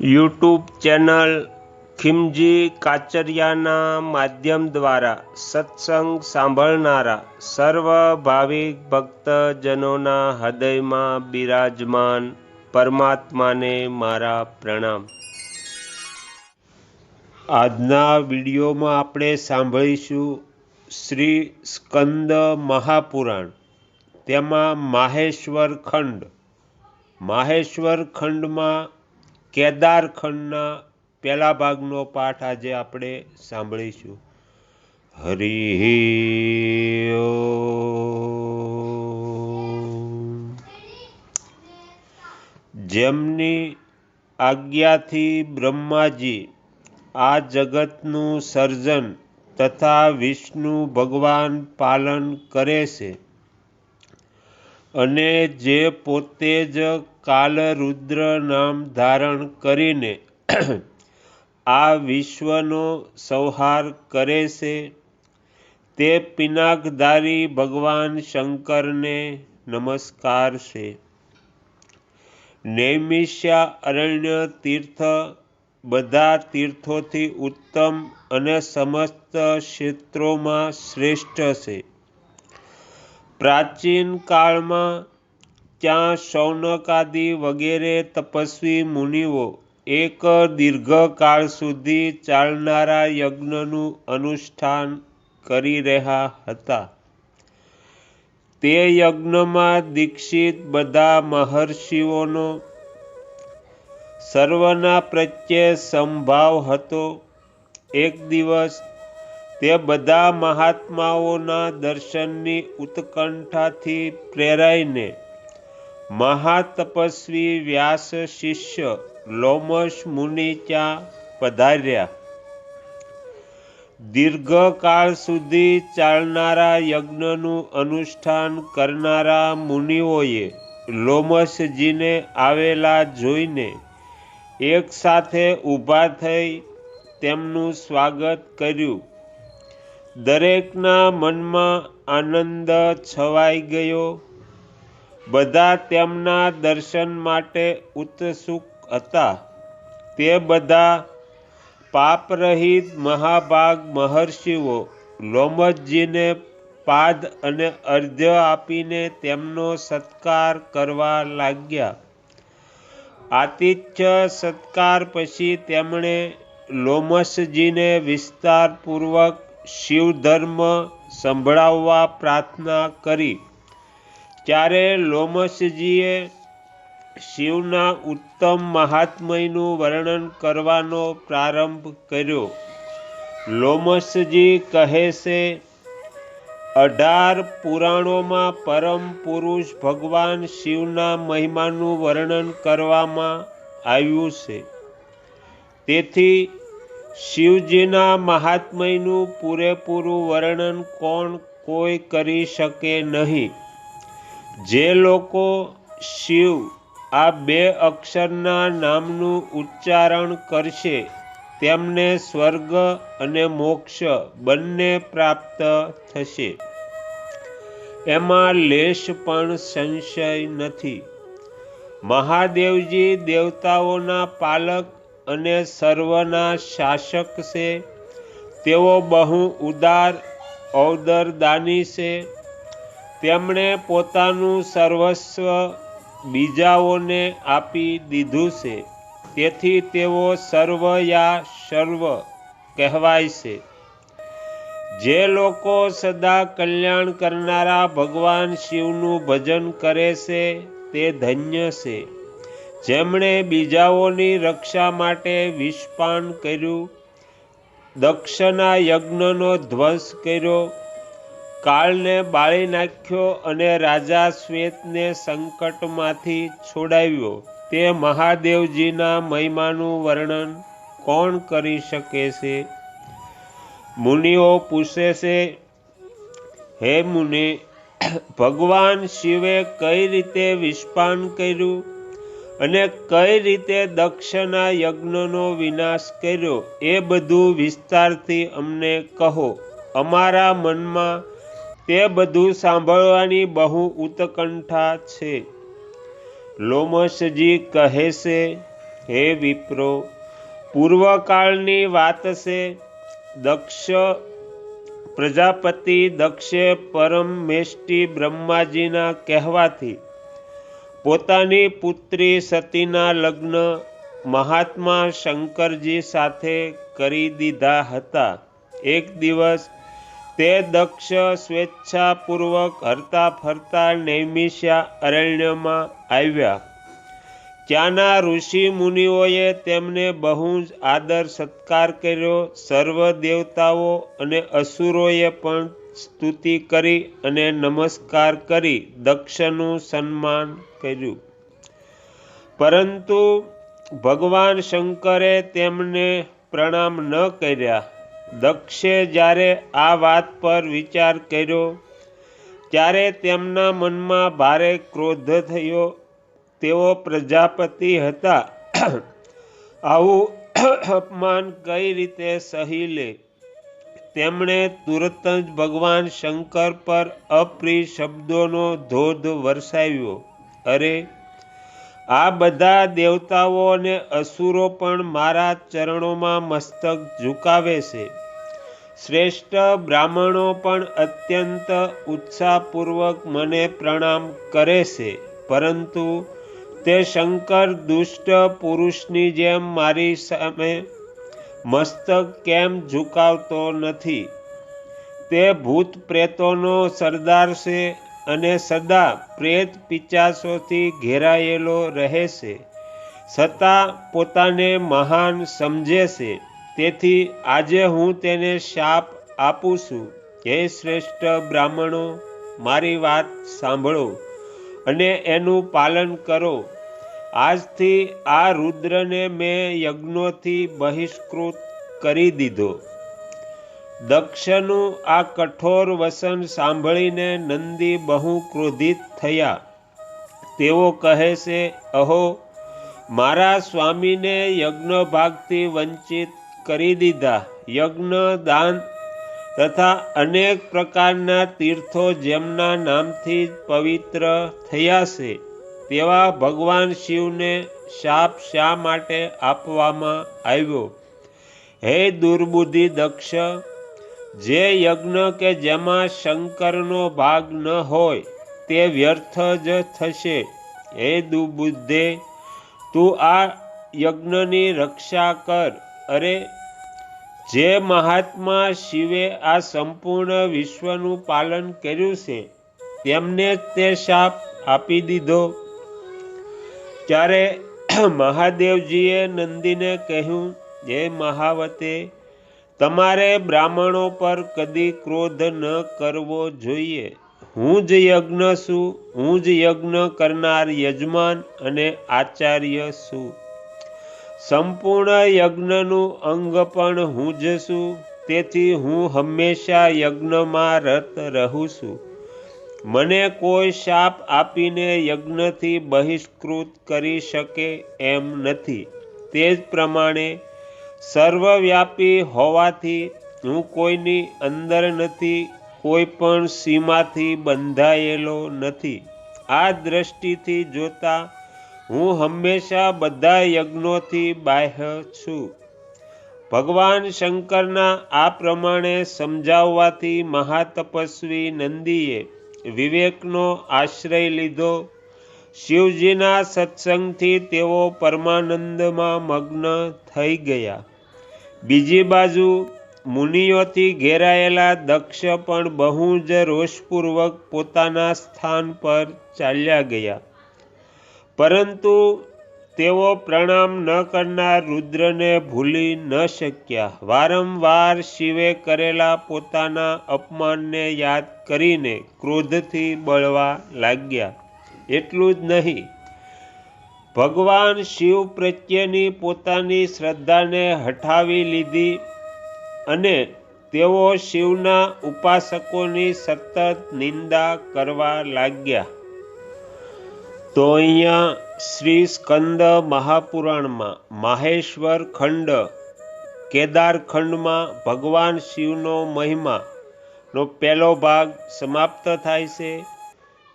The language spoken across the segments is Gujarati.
યુટ્યુબ ચેનલ ખિમજી કાચરિયાના માધ્યમ દ્વારા સત્સંગ સાંભળનારા સર્વ ભાવિક ભક્તજનોના હૃદયમાં બિરાજમાન પરમાત્માને મારા પ્રણામ. આજના વિડીયોમાં આપણે સાંભળીશું શ્રી સ્કંદ મહાપુરાણ. તેમાં માહેશ્વર ખંડ. માહેશ્વર ખંડમાં કેદારખંડના પહેલા ભાગનો પાઠ આજે આપણે સાંભળીશું. હરિ જેમની આજ્ઞાથી બ્રહ્માજી આ જગતનું સર્જન તથા વિષ્ણુ ભગવાન પાલન કરે છે અને જે પોતે જ કાલરુદ્ર નામ ધારણ કરીને આ વિશ્વનો સંહાર કરે છે, તે પિનાકધારી ભગવાન શંકરને નમસ્કાર છે. નૈમિષ્યા અરણ્ય તીર્થ બધા તીર્થોથી ઉત્તમ અને સમસ્ત ક્ષેત્રોમાં શ્રેષ્ઠ છે. પ્રાચીન કાળમાં ત્યાં શૌનકાદિ વગેરે તપસ્વી મુનિઓ એક દીર્ઘકાળ સુધી ચાલનારા યજ્ઞનું અનુષ્ઠાન કરી રહ્યા હતા. તે યજ્ઞમાં દીક્ષિત બધા મહર્ષિઓનો સર્વના પ્રત્યે સંભાવ હતો. એક દિવસ તે બધા મહાત્માઓના દર્શનની ઉત્કંઠાથી પ્રેરાઈને મહાતપસ્વી વ્યાસ શિષ્ય લોમશ મુનિ ત્યાં પધાર્યા? દીર્ઘકાળ સુધી ચાલનારા યજ્ઞનું અનુષ્ઠાન કરનારા મુનિઓએ લોમશજીને આવેલા જોઈને એકસાથે ઊભા થઈ તેમનું સ્વાગત કર્યું. દરેકના મનમાં આનંદ છવાઈ ગયો. બધા તેમના દર્શન માટે ઉત્સુક હતા. તે બધા પાપરહિત મહાભાગ મહર્ષિઓ લોમસજીને પાદ અને અર્ધ્ય આપીને તેમનો સત્કાર કરવા લાગ્યા. આતિથ્ય સત્કાર પછી તેમણે લોમસજીને વિસ્તારપૂર્વક શિવધર્મ સંભળાવવા પ્રાર્થના કરી. ત્યારે લોમસજીએ શિવના ઉત્તમ મહાત્મયનું વર્ણન કરવાનો પ્રારંભ કર્યો. લોમસજી કહે છે, અઢાર પુરાણોમાં પરમ પુરુષ ભગવાન શિવના મહિમાનું વર્ણન કરવામાં આવ્યું છે. તેથી શિવજીના મહાત્મયનું પૂરેપૂરું વર્ણન કોણ કોઈ કરી શકે નહીં. જે લોકો શિવ આ બે અક્ષરના નામનું ઉચ્ચારણ કરશે, તેમને સ્વર્ગ અને મોક્ષ બંને પ્રાપ્ત થશે. એમાં લેશ પણ સંશય નથી. મહાદેવજી દેવતાઓના પાલક અને સર્વના શાસક છે. તેઓ બહુ ઉદાર ઔદરદાની છે. તેમણે પોતાનું સર્વસ્વ બીજાઓને આપી દીધું છે. તેથી તેઓ સર્વ યા સર્વ કહેવાય છે. જે લોકો સદા કલ્યાણ કરનારા ભગવાન શિવનું ભજન કરે છે, તે ધન્ય છે. જેમણે બીજાઓની રક્ષા માટે વિષપાન કર્યું, દક્ષના યજ્ઞનો ધ્વંસ કર્યો, કાળને બાળી નાખ્યો અને રાજા શ્વેતને સંકટમાંથી છોડાવ્યો. તે મહાદેવજીના મહિમાનું વર્ણન કોણ કરી શકે છે? મુનિઓ પૂછે છે, હે મુનિ, ભગવાન શિવે કઈ રીતે વિષપાન કર્યું? અને કઈ રીતે દક્ષના યજ્ઞનો વિનાશ કર્યો એ બધું વિસ્તારથી અમને કહો. અમારા મનમાં તે બધું સાંભળવાની બહુ ઉત્કંઠા છે. લોમશજી કહે છે, હે વિપ્રો, પૂર્વકાળની વાત છે. દક્ષ પ્રજાપતિ દક્ષે પરમેષ્ટિ બ્રહ્માજીના કહેવાથી પોતાની પુત્રી સતીના લગ્ન મહાત્મા શંકરજી સાથે કરી દીધા હતા. એક દિવસ તે દક્ષ સ્વેચ્છાપૂર્વક હરતા ફરતા નૈમિષ્યા અરણ્યમાં આવ્યા. ત્યાંના ઋષિ મુનિઓએ તેમને બહુ જ આદર સત્કાર કર્યો. સર્વ દેવતાઓ અને અસુરોએ પણ સ્તુતિ કરી અને નમસ્કાર કરી દક્ષનું સન્માન કર્યું. પરંતુ ભગવાન શંકરે તેમને પ્રણામ ન કર્યા. દક્ષે જ્યારે આ વાત પર વિચાર કર્યો, ત્યારે તેમના મનમાં ભારે ક્રોધ થયો તેઓ પ્રજાપતિ હતા. આવું અપમાન કઈ રીતે સહી લે? તેમણે તુરત જ ભગવાન શંકર પર અપ્રિય શબ્દોનો ધોધ વરસાવ્યો. અરે, આ બધા દેવતાઓ અને અસુરો પણ મારા ચરણોમાં મસ્તક ઝુકાવે છે. શ્રેષ્ઠ બ્રાહ્મણો પણ અત્યંત ઉત્સાહપૂર્વક મને પ્રણામ કરે છે. પરંતુ તે શંકર દુષ્ટ પુરુષની જેમ મારી સામે મસ્તક કેમ ઝુકાવતો નથી? તે ભૂત પ્રેતોનો સરદાર છે અને સદા પ્રેત પિચાસોથી ઘેરાયેલો રહે છે. છતાં પોતાને મહાન સમજે છે. તેથી આજે હું તેને શાપ આપું છું. હે શ્રેષ્ઠ બ્રાહ્મણો, મારી વાત સાંભળો. અને એનું પાલન કરો. આજથી આ રુદ્રને મેં યજ્ઞોથી બહિષ્કૃત કરી દીધો. દક્ષનું આ કઠોર વસન સાંભળીને નંદી બહુ ક્રોધિત થયા. તેઓ કહે છે, અહો, મારા સ્વામીને યજ્ઞ ભાગથી વંચિત કરી દીધા. યજ્ઞ, દાન તથા અનેક પ્રકારના તીર્થો જેમના નામથી પવિત્ર થયા છે, તેવા ભગવાન શિવને શાપ શા માટે આપવામાં આવ્યો? હે દુર્બુદ્ધિ દક્ષ, જે યજ્ઞ કે જેમાં શંકરનો ભાગ ન હોય, તે વ્યર્થ જ થશે. હે દુબુદ્ધે તું આ યજ્ઞની રક્ષા કર. અરે જે મહાત્મા શિવે આ સંપૂર્ણ વિશ્વનું પાલન કર્યું છે, તેમને તે શાપ આપી દીધો. ત્યારે મહાદેવજીએ નંદીને કહ્યું, હે મહાવતે, તમારે બ્રાહ્મણો પર કદી ક્રોધ ન કરવો જોઈએ. હું જ યજ્ઞ છું, હું જ યજ્ઞ કરનાર યજમાન અને આચાર્ય છું. સંપૂર્ણ યજ્ઞનું અંગ પણ હું જ છું. તેથી હું હંમેશા યજ્ઞમાં રત રહું છું. મને કોઈ શાપ આપીને યજ્ઞથી બહિષ્કૃત કરી શકે એમ નથી. તે જ પ્રમાણે સર્વવ્યાપી હોવાથી હું કોઈની અંદર નથી, કોઈ પણ સીમાથી બંધાયેલો નથી. આ દ્રષ્ટિથી જોતા હું હંમેશા બધા યજ્ઞોથી બાહ્ય છું. ભગવાન શંકરના આ પ્રમાણે સમજાવવાથી મહાતપસ્વી નંદીએ વિવેકનો આશ્રય લીધો. શિવજીના સત્સંગથી તેઓ પરમાનંદમાં મગ્ન થઈ ગયા. બીજી બાજુ મુનિઓથી ઘેરાયેલા દક્ષ પણ બહુ જ રોષપૂર્વક પોતાના સ્થાન પર ચાલ્યા ગયા. પરંતુ તેઓ પ્રણામ ન કરનાર રુદ્રને ભૂલી ન શક્યા. વારંવાર શિવે કરેલા પોતાના અપમાનને યાદ કરીને ક્રોધથી બળવા લાગ્યા. એટલું જ નહીં, ભગવાન શિવ પ્રત્યેની પોતાની શ્રદ્ધાને હટાવી લીધી અને તેઓ શિવના ઉપાસકોની સતત નિંદા કરવા લાગ્યા. તો અહીંયા શ્રી સ્કંદ મહાપુરાણમાં માહેશ્વર ખંડ, કેદાર ખંડમાં ભગવાન શિવનો મહિમા નો પહેલો ભાગ સમાપ્ત થાય છે.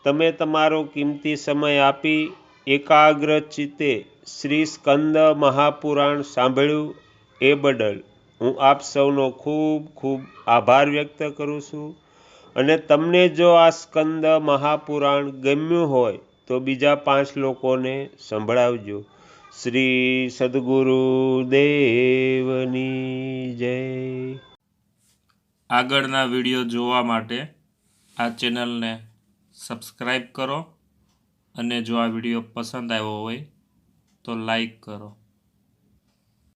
તમે તમારો કિંમતી સમય આપી એકાગ્ર ચિત્તે શ્રી સ્કંદ મહાપુરાણ સાંભળ્યું એ બદલ હું આપ સૌનો ખૂબ ખૂબ આભાર વ્યક્ત કરું છું. અને તમને જો આ સ્કંદ મહાપુરાણ ગમ્યું હોય તો બીજા પાંચ લોકોને સંભળાવજો. શ્રી સદગુરુ દેવની જય. આગળના વીડિયો જોવા માટે આ ચેનલને સબસ્ક્રાઈબ કરો અને જો આ વીડિયો પસંદ આવ્યો હોય તો લાઈક કરો.